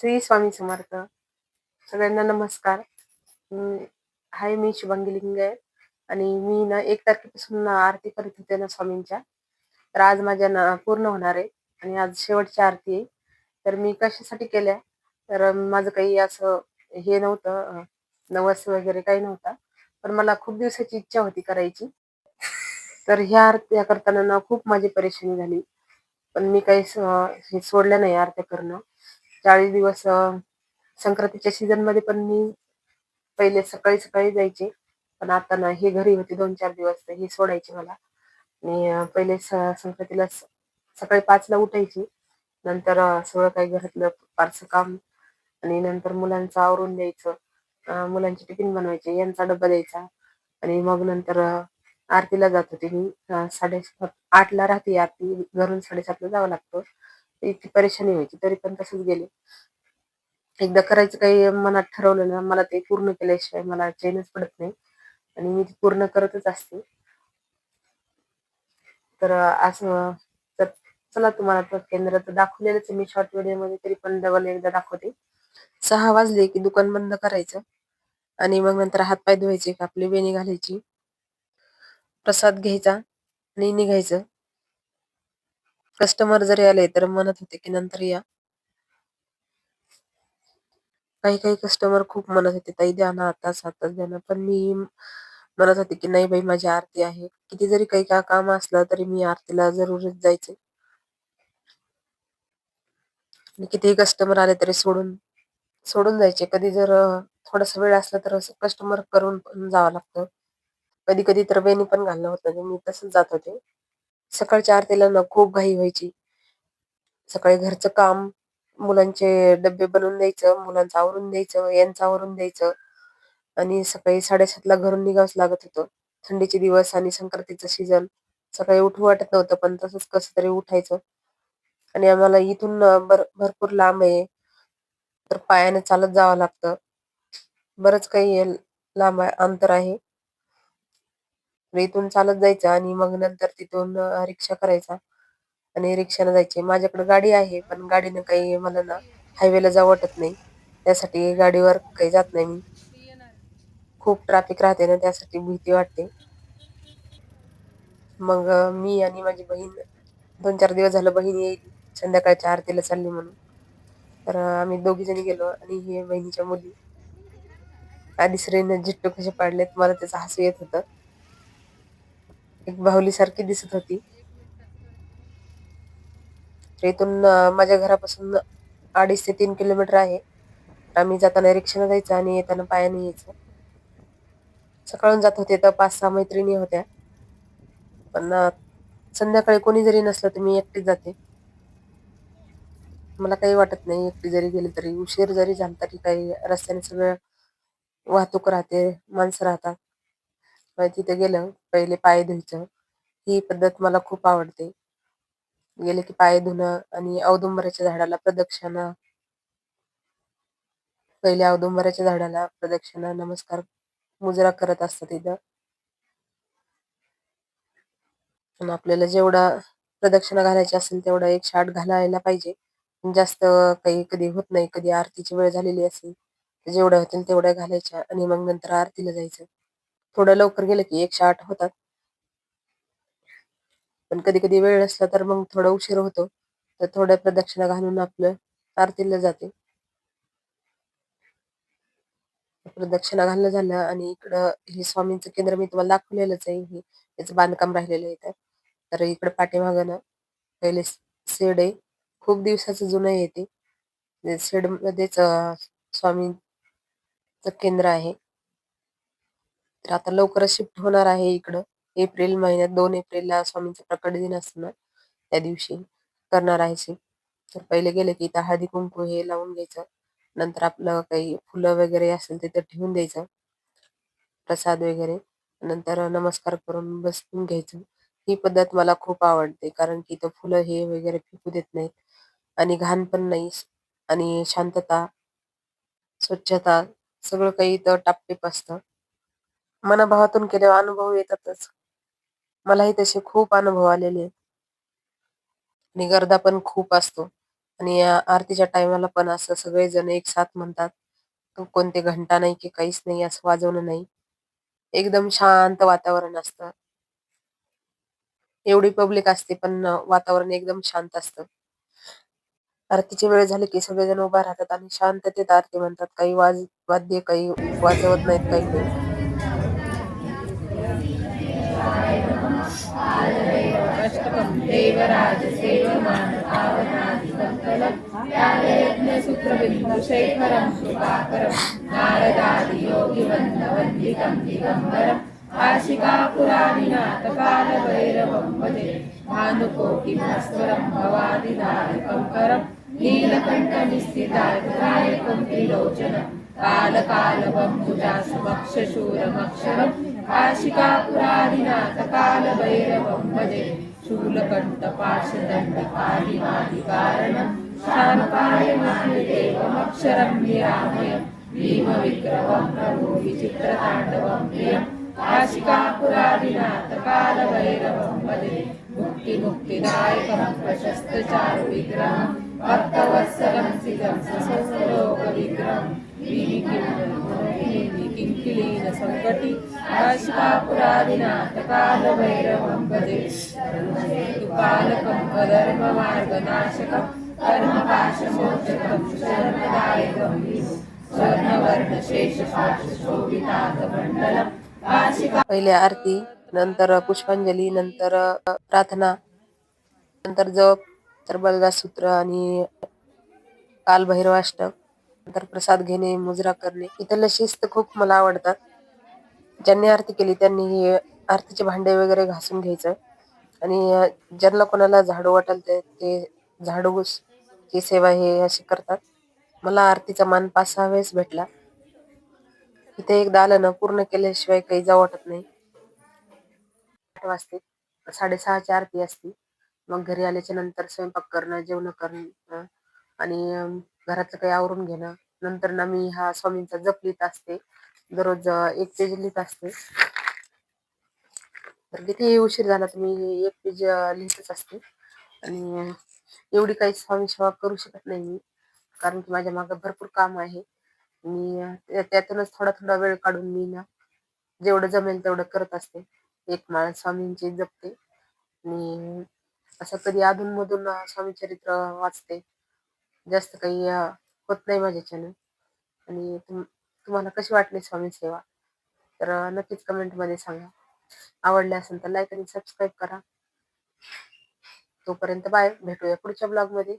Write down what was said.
श्री स्वामी समर्थ. सगळ्यांना नमस्कार. हाय मी शुभांगी आहे आणि मी ना एक तारखेपासून आरती करत होते ना स्वामींच्या. तर आज माझ्या ना पूर्ण होणार आहे आणि आज शेवटची आरती आहे. तर मी कशासाठी केल्या? तर माझं काही असं हे नव्हतं नवस वगैरे काही नव्हता. पण मला खूप दिवसाची इच्छा होती करायची. तर ह्या आरत्या करताना ना खूप माझी परेशानी झाली. पण मी काही हे सोडलं नाही आरत्या करणं. चाळीस दिवस संक्रांतीच्या सीझनमध्ये पण मी पहिले सकाळी सकाळी जायचे. पण आता ना हे घरी होते दोन चार दिवस हे सोडायचे मला. आणि पहिले संक्रांतीला सकाळी पाचला उठायची. नंतर सगळं काही घरातलं फारसं काम आणि नंतर मुलांचं आवरून द्यायचं. मुलांचे टिफिन बनवायचे यांचा डब्बा द्यायचा. आणि मग नंतर आरतीला जात होते मी. अं, साडे आठला राहते आरती. घरून साडेसातला जावं लागतं. इतकी परेशानी व्हायची तरी पण तसंच गेले. एकदा करायचं काही मनात ठरवलं ना मला ते पूर्ण केल्याशिवाय मला चैनच पडत नाही. आणि मी ते पूर्ण करतच असते. तर असं तर चला तुम्हाला तर केंद्रात दाखवलेलंच मी शॉर्ट व्हिडिओमध्ये तरी पण डबल एकदा दाखवते. सहा वाजले की दुकान बंद करायचं. आणि मग नंतर हातपाय धुवायचे आपली वेणी घालायची. प्रसाद घ्यायचा आणि निघायचं. कस्टमर जरी आले तर म्हणत होते की नंतर या. काही काही कस्टमर खूप म्हणत होते ताई द्या ना आताच आताच द्या ना. पण मी म्हणत होते की नाही बाई माझी आरती आहे. किती जरी काही का काम असलं तरी मी आरतीला जरूरच जायचे. कितीही कस्टमर आले तरी सोडून सोडून जायचे. कधी जर थोडासा वेळ असला तर असं कस्टमर करून पण जावं लागतं. कधी कधी तर वेणी पण घालणं होतं. मी तसंच जात होते. सकाळच्या आरतीला ना खूप घाई व्हायची. सकाळी घरचं काम मुलांचे डब्बे बनवून द्यायचं मुलांचं आवरून द्यायचं यांचं आवरून द्यायचं. आणि सकाळी साडेसातला घरून निघावंच लागत होतं. थंडीचे दिवस आणि संक्रांतीचं सीझन सकाळी उठू वाटत नव्हतं पण तसंच कसं तरी उठायचं. आणि आम्हाला इथून भर भरपूर लांब आहे. तर पायाने चालत जावं लागतं. बरंच काही लांब आहे- अंतर आहे. म्हणजे इथून चालत जायचं आणि मग नंतर तिथून रिक्षा करायचा आणि रिक्षाने जायचे. माझ्याकडे गाडी आहे पण गाडीनं काही मला ना हायवेला जावं वाटत नाही. त्यासाठी गाडीवर काही जात नाही मी. खूप ट्रॅफिक राहते ना त्यासाठी भीती वाटते. मग मी आणि माझी बहीण दोन चार दिवस झालं बहीण येईल. संध्याकाळच्या आरतीला चालली म्हणून. तर आम्ही दोघी जणी गेलो आणि हे बहिणीच्या मुली. आधी श्रीनं जिट्टू कसे पाडलेत मला त्याचं हसू येत होतं. एक बाहुलीसारखी दिसत होती. इथून माझ्या घरापासून अडीच ते तीन किलोमीटर आहे. आम्ही जाताना रिक्षाने जायचं आणि येताना पायाने यायचं. सकाळून जात होते तर पाच सहा मैत्रिणी होत्या. पण संध्याकाळी कोणी जरी नसलं तर मी एकटीच जाते. मला काही वाटत नाही एकटी जरी गेली तरी उशीर जरी झाला तरी काही रस्त्याने सगळं वाहतूक राहते माणसं राहतात. तिथे गेलं पहिले पाय धुयचं. ही पद्धत मला खूप आवडते. गेले की पाय धुणं आणि औदुंबराच्या झाडाला प्रदक्षिणा. पहिले औदुंबराच्या झाडाला प्रदक्षिणा नमस्कार मुजरा करत असतात तिथं आणि आपल्याला जेवढा प्रदक्षिणा घालायची असेल तेवढा एक शाट घालायला पाहिजे. जास्त काही कधी होत नाही कधी आरतीची वेळ झालेली असेल तर जेवढ्या होतील तेवढ्या घालायच्या आणि मग नंतर आरतीला जायचं. थोडं लवकर गेलं की एकशे आठ होतात. पण कधी कधी वेळ असला तर मग थोडा उशीर होतो. तर थोड्या प्रदक्षिणा घालून आपलं आरतीला जाते. प्रदक्षिणा घालणं झालं आणि इकडं हे स्वामींचं केंद्र मी तुम्हाला दाखवलेलंच आहे. हे याचं बांधकाम राहिलेलं आहे इथं. तर इकडं पाठीमागं ना पहिले शेड आहे खूप दिवसाचं जुनं आहे ते. शेड मध्येच अं, स्वामींचं केंद्र आहे. तर आता लवकरच शिफ्ट होणार आहे इकडं. एप्रिल महिन्यात दोन एप्रिलला स्वामींचा प्रकट दिन असतो ना त्या दिवशी करणार आहे शिफ्ट. तर पहिले गेले की इथं हळदी कुंकू हे लावून घ्यायचं. नंतर आपलं काही फुलं वगैरे असेल तिथं ठेवून द्यायचं. प्रसाद वगैरे. नंतर नमस्कार करून बसून घ्यायचं. ही पद्धत मला खूप आवडते. कारण की इथं फुलं हे वगैरे फेकू देत नाहीत. आणि घाण पण नाही. आणि शांतता स्वच्छता सगळं काही इथं टापटीप असतं. मनाभावातून केल्यावर अनुभव येतातच. मलाही तसे खूप अनुभव आलेले आणि गर्दा पण खूप असतो. आणि या आरतीच्या टायमाला पण असं सगळेजण एक साथ म्हणतात कोणते घंटा नाही की काहीच नाही असं वाजवणं नाही. एकदम शांत वातावरण असतं. एवढी पब्लिक असते पण वातावरण एकदम शांत असतं. आरतीची वेळ झाली की सगळेजण उभा राहतात आणि शांततेत आरती म्हणतात काही वाज वाद्य काही वाजवत नाहीत काही नाही. अष्टकं देवराजसेवमानपावनादिकङ्कलं कृपाकरं। नारदादियोगिवन्दवन्दितं दिगम्बरम्। आशिकापुरादिनाथकालभैरवं भजे। भानुकोटिभास्वरं भवादिनायकं करं नीलकण्ठनिस्थितायकं त्रिलोचनं कालकालबम्बुजासमक्षशूरमक्षरम् आशिकापुरादिनाथकालभैरवं भजे। शूलकण्ठपाशदण्डकादिमादिकारणं शानकाय देवमक्षरं निरामयं भीमविक्रमं प्रभु विचित्रताण्डवं प्रियम् आशिकापुरादिनाथकालभैरवं भजे मुक्तिमुक्तिदायकं प्रशस्तचारुविग्रहं भक्तवत्सलं सिजं ससलोकविग्रहं किङ्किलीन सङ्कटि आशिकापुरादिनाथकालभैरवं भजे तुपालकं अधर्ममार्गनाशकं कर्मपाशमोचकं शरणदायकं। विभु स्वर्णवर्णशेषशोभितातमण्डलम् आशिका पहिले आरती नंतर पुष्पांजली नंतर प्रार्थना नंतर जप तर बलगा सूत्र आणि कालभैरवाष्टक. नंतर प्रसाद घेणे मुजरा करणे इथलं शिस्त खूप मला आवडतात. ज्यांनी आरती केली त्यांनी हे आरतीचे भांडे वगैरे घासून घ्यायचं. आणि ज्यांना कोणाला झाडू वाटेल ते ते झाडू ची सेवा हे अशी करतात. मला आरतीचा मान पाच सहा वेळेस भेटला. इथे एकदा आलं ना पूर्ण केल्याशिवाय काही जाऊ वाटत नाही. आठ वाजते साडेसहाची आरती असते. मग घरी आल्याच्यानंतर स्वयंपाक करणं जेवण करणं आणि घरातलं काही आवरून घेणं. नंतर ना मी हा स्वामींचा जप लिहित असते. दररोज एक पेज लिहित असते. तर किती उशीर झाला तर मी एक पेज लिहितच असते. आणि एवढी काही स्वामी सेवा करू शकत नाही मी. कारण की माझ्या मागे भरपूर काम आहे. मी त्यातूनच थोडा थोडा वेळ काढून मी ना जेवढं जमेल तेवढं करत असते. एक माळ स्वामींची जपते. आणि असं कधी अधूनमधून स्वामी चरित्र वाचते. जास्त काही होत नाही माझ्याच्यानं. आणि तुम तुम्हाला कशी वाटली स्वामी सेवा? तर नक्कीच कमेंटमध्ये सांगा. आवडले असेल तर लाईक आणि सबस्क्राईब करा. तोपर्यंत बाय भेटूया पुढच्या ब्लॉगमध्ये.